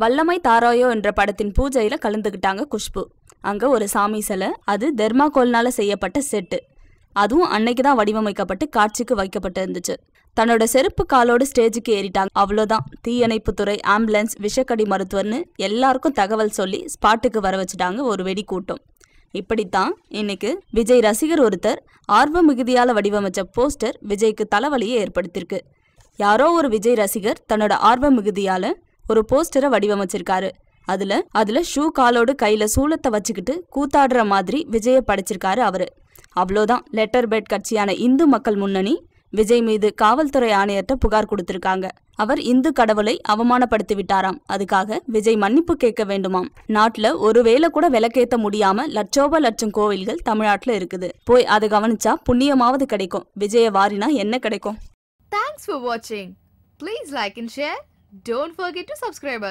வல்லமை தாராயோ என்ற படத்தின் பூஜையில கலந்துக்கிட்டாங்க குஷ்பு. அங்க ஒரு சாமி சிலை அது தெர்மாகோல்னால செய்யப்பட்ட செட்டு. அதுவும் அன்னைக்கு தான் வடிவமைக்கப்பட்டு காட்சிக்கு வைக்கப்பட்டு இருந்துச்சு. தன்னோட செருப்பு காலோடு ஸ்டேஜுக்கு ஏறிட்டாங்க. அவ்வளோதான் தீயணைப்புத்துறை ஆம்புலன்ஸ் விஷக்கடி மருத்துவர்னு எல்லாருக்கும் தகவல் சொல்லி ஸ்பாட்டுக்கு வர வச்சுட்டாங்க ஒரு வெடி கூட்டம் இப்படித்தான் இன்னைக்கு விஜய் ரசிகர் ஒருத்தர் ஆர்வ மிகுதியால் வடிவமைச்ச போஸ்டர் விஜய்க்கு தலைவலியை ஏற்படுத்தியிருக்கு. யாரோ ஒரு விஜய் ரசிகர் தன்னோட ஆர்வ மிகுதியால ஒரு போஸ்டரை வடிவமைச்சிருக்காரு. அதுல அதுல ஷூ காலோடு கையில சூளத்தை வச்சுக்கிட்டு கூத்தாடுற மாதிரி விஜயை படைச்சிருக்காரு அவரு. அவ்வளோதான். லெட்டர் பெட் கட்சியான இந்து மக்கள் முன்னணி விஜய் மீது காவல்துறை ஆணையர்கிட்ட புகார் கொடுத்திருக்காங்க. அவர் இந்து கடவுளை அவமானப்படுத்தி விட்டாராம் அதுக்காக விஜய் மன்னிப்பு கேட்க வேண்டுமாம். நாட்டுல ஒருவேளை கூட விலக்கேத்த முடியாம லட்சோப லட்சம் கோவில்கள் தமிழ்நாட்டுல இருக்குது. போய் அதை கவனிச்சா புண்ணியமாவது கிடைக்கும். விஜய வாரினா என்ன கிடைக்கும்? தேங்க்ஸ் ஃபார் வாட்சிங் please like and share don't forget to subscribe.